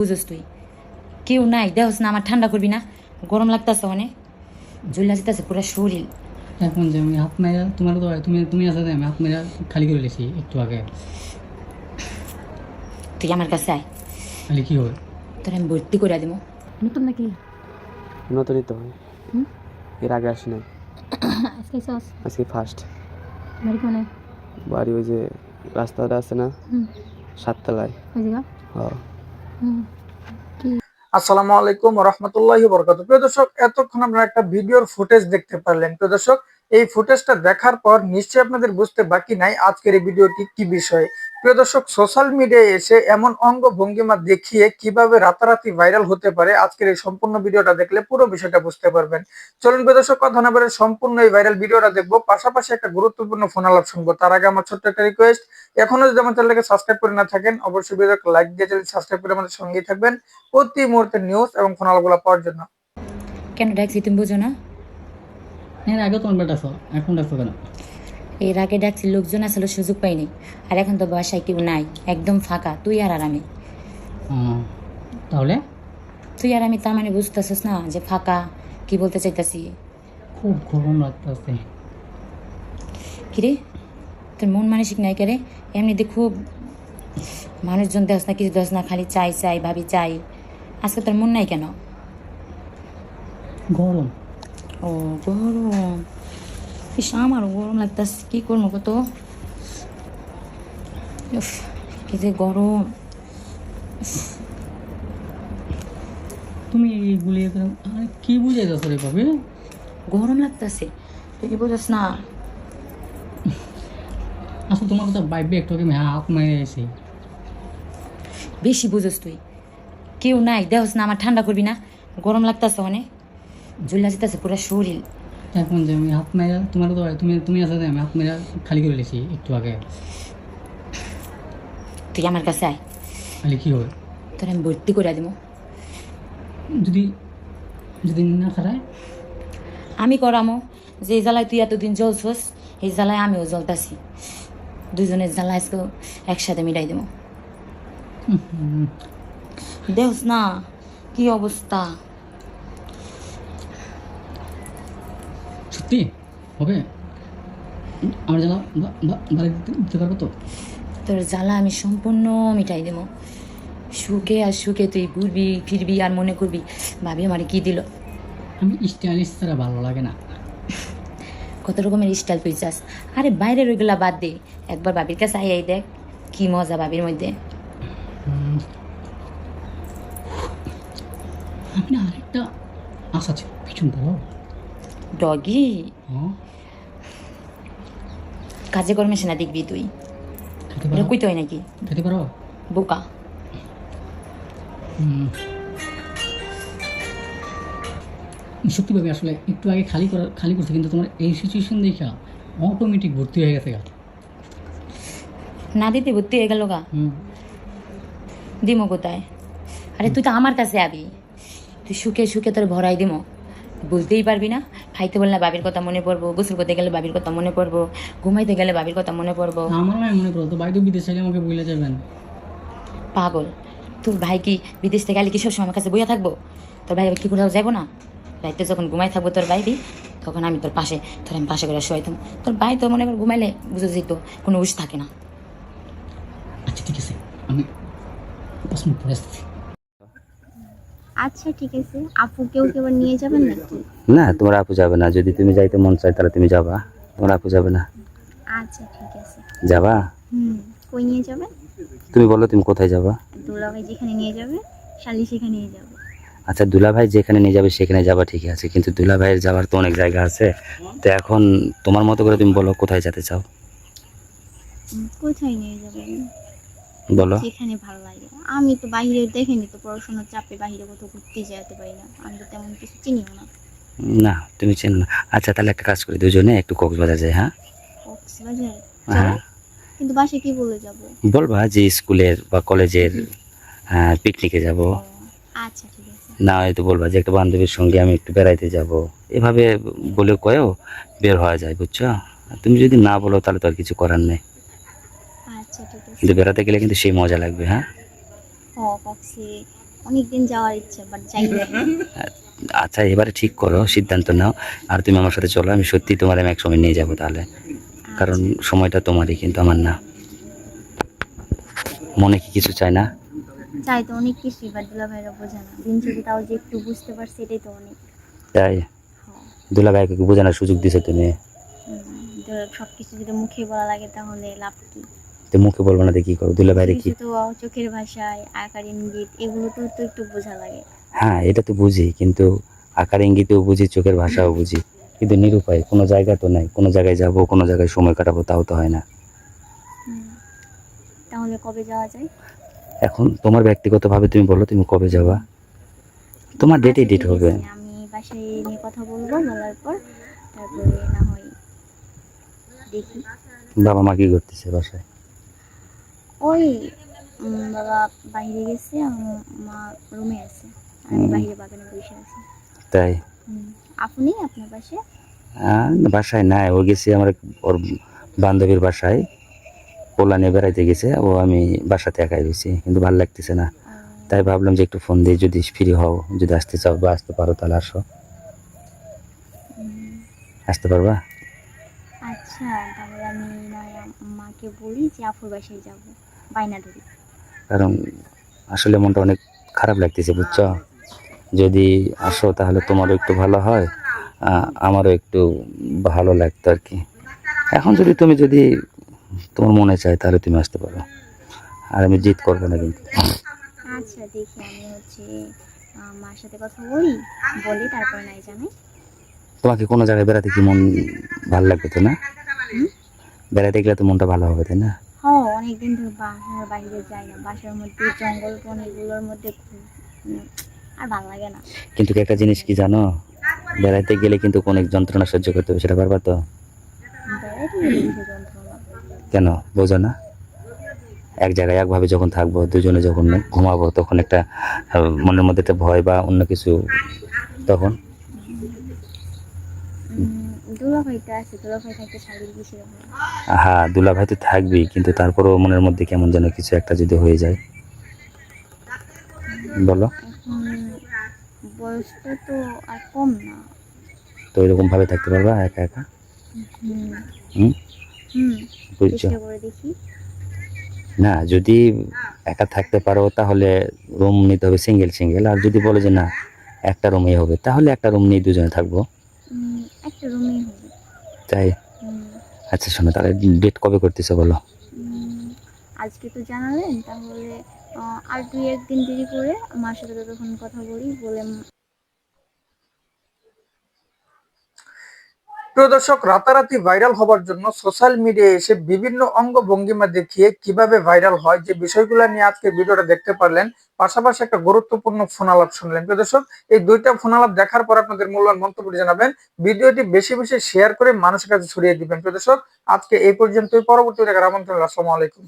বুঝোস তুই? কেউ নাই দেহস না আমার ঠান্ডা করবি না। গরম লাগতেছে অনেক জ্বলা যেতেছে পুরো শরীর। এখন যে আমি হাত মেরা তোমার তো তুমি তুমি আছে আমি হাত মেরা খালি করে লেছি একটু আগে। তুই আমার কাছে আয়। খালি কি হয় তোর আমি ভর্তি করে দিব নতুন নাকি? নতুনই তো। হুম? এর আগে আসি নাই আজকে সস আজকে ফার্স্ট বাড়ি কোনে? বাড়ি ওই যে রাস্তাটা আছে না? হুম। সাততলায়। ওই জায়গা? হ্যাঁ। আসসালামু আলাইকুম রহমতুল্লাহ বরকাত প্রিয় দর্শক, এতক্ষণ আমরা একটা ভিডিওর ফুটেজ দেখতে পারলেন। প্রিয় দর্শক এই ফুটেজটা দেখার পর নিশ্চয়ই আপনাদের বুঝতে বাকি নাই আজকের এই ভিডিওটি কি বিষয়। প্রিয় দর্শক সোশ্যাল মিডিয়ায় এসে এমন অঙ্গ ভঙ্গিমা দেখিয়ে কীভাবে রাতারাতি ভাইরাল হতে পারে আজকের এই সম্পূর্ণ ভিডিওটা দেখলে পুরো বিষয়টা বুঝতে পারবেন। চলুন প্রিয় দর্শক, কথা না বলে সম্পূর্ণ এই ভাইরাল ভিডিওটা দেখব। পাশাপাশি একটা গুরুত্বপূর্ণ ফোন আলাপ শুনব। তার আগে আমার ছোট্ট একটা রিকোয়েস্ট এখনও যদি আমার চ্যানেলকে সাবস্ক্রাইব করে না থাকেন, অবশ্যই ভিডিওকে লাইক দিয়ে চ্যানেল সাবস্ক্রাইব করে আমাদের সঙ্গেই থাকবেন। প্রতি মুহূর্তে নিউজ এবং ফোন আলাপগুলো পাওয়ার জন্য। কেন ডাকছি তুমি বুঝো না? এর আগে তোমার আছো এখন ডাকছো কেন? এর আগে ডাকছি লোকজন আসলে সুযোগ পাইনি। আর এখন তো বাসায় কেউ নাই একদম ফাঁকা তুই আর আর আমি তাহলে? তুই আর আমি তার মানে বুঝতেছিস না যে ফাঁকা কি বলতে চাইতাছি? খুব গরম লাগতেছে। কিরে? তোর মন মানসিক নাই কেরে? এমনিতে খুব মানুষজন দেখ না কিছু দেখ না খালি চাই চাই ভাবি চাই। আজকে তোর মন নাই কেন? গরম। ও গরম। ইস আমারও গরম লাগতেছে কি করব কত কি যে গরম। তুমি এইগুলি আরে কি বুঝে যাচ্ছ রে পাবে গরম লাগতেছে তুই কি বোঝাস না। আসলে তোমার কথা বাইবে একটু আমি হাত মেরে এসে বেশি বুঝোস তুই। কেউ নাই দেহস না আমার ঠান্ডা করবি না। গরম লাগতেছে অনেক জ্বলা যেতেছে পুরো শরীর। এখন যে আমি হাত মেরা তোমার তো তুমি তুমি আছে আমি হাত মেরা খালি করে লেছি একটু আগে। তুই আমার কাছে আয়। খালি কি হয় তোর আমি ভর্তি করে দিব। যদি যদি না খারায়? আমি করামো যে জ্বালায় তুই এতদিন জ্বলছস এই জ্বালায় আমিও জ্বলতাছি। দুজনের জ্বালা আজকে একসাথে মিটাই দেবো। দেহস না কি অবস্থা। সত্যি? হবে? আমার জানা বাড়ি দিতে পারব তো? তোর জ্বালা আমি সম্পূর্ণ মিটাই দেবো। সুখে আর সুখে তুই ঘুরবি ফিরবি আর মনে করবি ভাবি আমার কি দিল? আমি স্টাইলিশ ছাড়া ভালো লাগে না। কত রকমের স্টাইল তুই চাস। আরে বাইরের ওইগুলা বাদ দে। একবার বাবির কাছে আই আই দেখ কি মজা বাবির মধ্যে। আমি আরেকটা আশা ছিল। পিছন বলো ডগি কাজে কর্মে সেনা দেখবি তুই। কইতে হয় নাকি? খেতে পারো? বোকা। হুম। সত্যি ভাবে আসলে একটু আগে খালি করা খালি করছে কিন্তু তোমার এই সিচুয়েশন দেখা অটোমেটিক ভর্তি হয়ে গেছে গা। না দিতে ভর্তি হয়ে গেল গা। দিমো কোথায়? আরে তুই তো আমার কাছে আবি। তুই সুখে সুখে তোর ভরাই দিমো। বুঝতেই পারবি না। খাইতে বললে বাবির কথা মনে পড়ব গোসল করতে গেলে বাবির কথা মনে পড়ব ঘুমাইতে গেলে বাবির কথা মনে পড়ব। আমার মনে করো তো বাইরে বিদেশ চাইলে আমাকে বলে যাবেন। পাগল। তোর ভাই কি বিদেশ থেকে গেলে কি সবসময় আমার কাছে বইয়া থাকব? তোর ভাই কি কোথাও যাব না? রাইতে যখন ঘুমাই থাকব তোর বাইরে তখন আমি তোর পাশে তোর আমি পাশে করে শোয়াইতাম। তোর ভাই তো মনে কর ঘুমাইলে বুঝে যেত কোনো উস থাকে না। আচ্ছা ঠিক আছে আমি পাঁচ মিনিট পরে আসছি আচ্ছা ঠিক আছে। আপু কেউ কেউ নিয়ে যাবেন নাকি? না তোমার আপু যাবে না। যদি তুমি যাইতে মন চায় তাহলে তুমি যাবা। তোমার আপু যাবে না। আচ্ছা ঠিক আছে। যাবা? হুম কই নিয়ে যাবেন তুমি বলো তুমি কোথায় যাবা? দুলাভাই যেখানে নিয়ে যাবে শালি সেখানে নিয়ে যাবে। আচ্ছা দুলা ভাই যেখানে নিয়ে যাবে সেখানে যাবা ঠিক আছে। কিন্তু দুলা ভাইয়ের যাওয়ার তো অনেক জায়গা আছে। তো এখন তোমার মতো করে তুমি বলো কোথায় যেতে চাও? কোথায় নিয়ে যাবেন? বলো। যেখানে ভালো লাগে। আমি তো বাইরে দেখিনি তো পড়াশোনার চাপে বাইরে কোথাও ঘুরতে যেতে পারি না। আমি তো তেমন কিছু চিনিও না। না তুমি চেনো না। আচ্ছা তাহলে একটা কাজ করি দুজনে একটু কক্সবাজার যাই হ্যাঁ? কক্সবাজার? হ্যাঁ। কিন্তু বাসায় কি বলে যাব? বলবা যে স্কুলের বা কলেজের পিকনিকে যাব। আচ্ছা ঠিক আছে। না হয়তো বলবা যে একটা বান্ধবীর সঙ্গে আমি একটু বেড়াইতে যাব। এভাবে বলে কয়েও বের হওয়া যায় বুঝছ? তুমি যদি না বলো তাহলে তো আর কিছু করার নেই। আচ্ছা ঠিক আছে। কিন্তু বেড়াতে গেলে কিন্তু সেই মজা লাগবে হ্যাঁ? কক্সে অনেকদিন যাওয়ার ইচ্ছা বাট যাই আচ্ছা এবারে ঠিক করো সিদ্ধান্ত নাও। আর তুমি আমার সাথে চলো আমি সত্যি তোমার আমি এক সময় নিয়ে যাব তাহলে। কারণ সময়টা তোমারই কিন্তু আমার না। মনে কি কিছু চায় না? চাই তো অনেক কিছুই বাট দুলা ভাইরা বোঝে না। দিন শেষে তাও যে একটু বুঝতে পারছি এটাই তো অনেক। তাই? হ্যাঁ। দুলা ভাইকে বোঝানোর সুযোগ দিছো তুমি? সব কিছু যদি মুখে বলা লাগে তাহলে লাভ কি? তো মুখে বলব না কি করো দুলা ভাইরে কি? তো চোখের ভাষায় আকার ইঙ্গিত এগুলো তো তো একটু বোঝা লাগে। হ্যাঁ এটা তো বুঝি কিন্তু আকার ইঙ্গিতেও বুঝি চোখের ভাষাও বুঝি। কিন্তু নিরুপায় কোনো জায়গা তো নাই। কোনো জায়গায় যাব কোনো জায়গায় সময় কাটাবো তাও তো হয় না। তাহলে কবে যাওয়া যায়? এখন তোমার ব্যক্তিগতভাবে তুমি বলো তুমি কবে যাবা? তোমার ডেটে ডেট হবে। আমি বাসায় নিয়ে কথা বলব বলার পর তারপরে না হয় দেখি। বাবা মা কি করতেছে বাসায়? ওই বাবা বাইরে গেছে আমার মা রুমে আছে। আমি বাইরে বাগানে বসে আছি। তাই? আপনি আপনার পাশে বাসায় নাই। ও গেছে আমার ওর বান্ধবীর বাসায়। পোলা নিয়ে বেড়াইতে গেছে ও আমি বাসাতে একাই রয়েছি কিন্তু ভালো লাগতেছে না। তাই ভাবলাম যে একটু ফোন দিয়ে যদি ফ্রি হও যদি আসতে চাও বা আসতে পারো তাহলে আসো। আসতে পারবা? আচ্ছা তাহলে আমি মাকে বলি যে আপুর বাসায় যাব। ধরি কারণ আসলে মনটা অনেক খারাপ লাগতেছে বুঝছ? যদি আসো তাহলে তোমারও একটু ভালো হয় আমারও একটু ভালো লাগতো আর কি। এখন যদি তুমি যদি তোমার মনে চায় তাহলে তুমি আসতে পারো। আর আমি জিত করব না কিন্তু। আচ্ছা দেখি আমি হচ্ছে মার সাথে কথা বলি বলি তারপরে নাই জানাই। তোমাকে কোনো জায়গায় বেড়াতে কি মন ভালো লাগবে তো না? বেড়াতে গেলে তো মনটা ভালো হবে তাই না? অনেকদিন ধরে বাসার বাইরে যাই না, বাসার মধ্যে, জঙ্গল বন এগুলোর মধ্যে ঘু- আর ভালো লাগে না। কিন্তু একটা জিনিস কি জানো? বেড়াতে গেলে কিন্তু অনেক যন্ত্রণা সহ্য করতে হবে, সেটা পারবা তো? বেড়াইতে কেন? বোঝো না। এক জায়গায় একভাবে যখন থাকব, দুজনে যখন ঘুমাবো, তখন একটা মনের মধ্যে একটা ভয় বা অন্য কিছু, তখন দুলাভাইটা আছে দুলাভাই থাকতে হয় দুলা ভাই তো থাকবেই কিন্তু তারপরও মনের মধ্যে কেমন যেন কিছু একটা যদি হয়ে যায়। বলো। বয়সটা তো আর কম না। তো এরকম ভাবে থাকতে পারবা একা একা? হুম। বুঝছ? না যদি একা থাকতে পারো তাহলে রুম নিতে হবে সিঙ্গেল সিঙ্গেল। আর যদি বলে যে না একটা রুমেই হবে তাহলে একটা রুম নিয়ে দুজনে থাকব। একটা রুমেই হবে। তাই? আচ্ছা শোনো, তাহলে ডেট কবে করতেছো বলো? আজকে তো জানালেন, তাহলে আর দুই একদিন দেরি করে মার সাথে ততক্ষণ কথা বলি, বলে প্রিয় দর্শক, রাতারাতি ভাইরাল হবার জন্য সোশ্যাল মিডিয়ায় এসে বিভিন্ন অঙ্গ ভঙ্গিমা দেখিয়ে কীভাবে ভাইরাল হয় যে বিষয়গুলো নিয়ে আজকে ভিডিওটা দেখতে পারলেন, পাশাপাশি একটা গুরুত্বপূর্ণ ফোন আলাপ শুনলেন। প্রিয় দর্শক, এই দুইটা ফোন আলাপ দেখার পর আপনাদের মূল্যবান মন্তব্য জানাবেন। ভিডিওটি বেশি বেশি শেয়ার করে মানুষের কাছে ছড়িয়ে দিবেন। প্রিয় দর্শক, আজকে এই পর্যন্তই। পরবর্তী দেখার আমন্ত্রণ। আসসালামু আলাইকুম।